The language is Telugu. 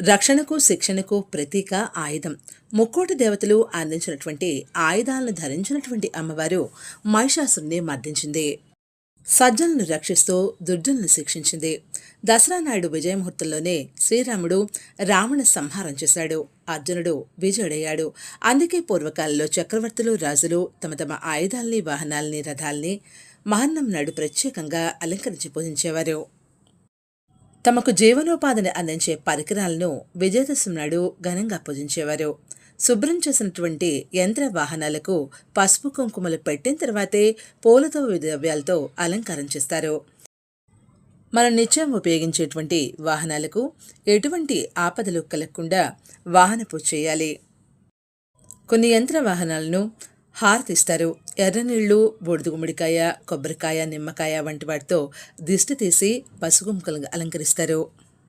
రక్షణకు శిక్షణకు ప్రతీక ఆయుధం. ముక్కోటి దేవతలు అందించినటువంటి ఆయుధాలను ధరించినటువంటి అమ్మవారు మహిషాసుని మర్దించింది. సజ్జలను రక్షిస్తూ దుర్జులను శిక్షించింది. దసరా నాయుడు విజయముహూర్తంలోనే శ్రీరాముడు రావణ సంహారం చేశాడు. అర్జునుడు విజయుడయ్యాడు. అందుకే పూర్వకాలంలో చక్రవర్తులు రాజులు తమ తమ ఆయుధాల్ని వాహనాల్ని రథాల్ని మహన్నం నాడు ప్రత్యేకంగా అలంకరించి పూజించేవారు. తమకు జీవనోపాధిని అందించే పరికరాలను విజయదశమి నాడు ఘనంగా పూజించేవారు. శుభ్రం చేసినటువంటి యంత్ర వాహనాలకు పసుపు కుంకుమలు పెట్టిన తర్వాతే పూలతో ద్రవ్యాలతో అలంకారం చేస్తారు. మనం నిత్యం ఉపయోగించేటువంటి వాహనాలకు ఎటువంటి ఆపదలు కలగకుండా వాహన పూజ చేయాలి. కొన్ని యంత్ర వాహనాలను హారతిస్తారు. ఎర్రనీళ్ళు బూడిద గుమ్మడికాయ కొబ్బరికాయ నిమ్మకాయ వంటి వాటితో దిష్టి తీసి పసుగుంకలు అలంకరిస్తారు.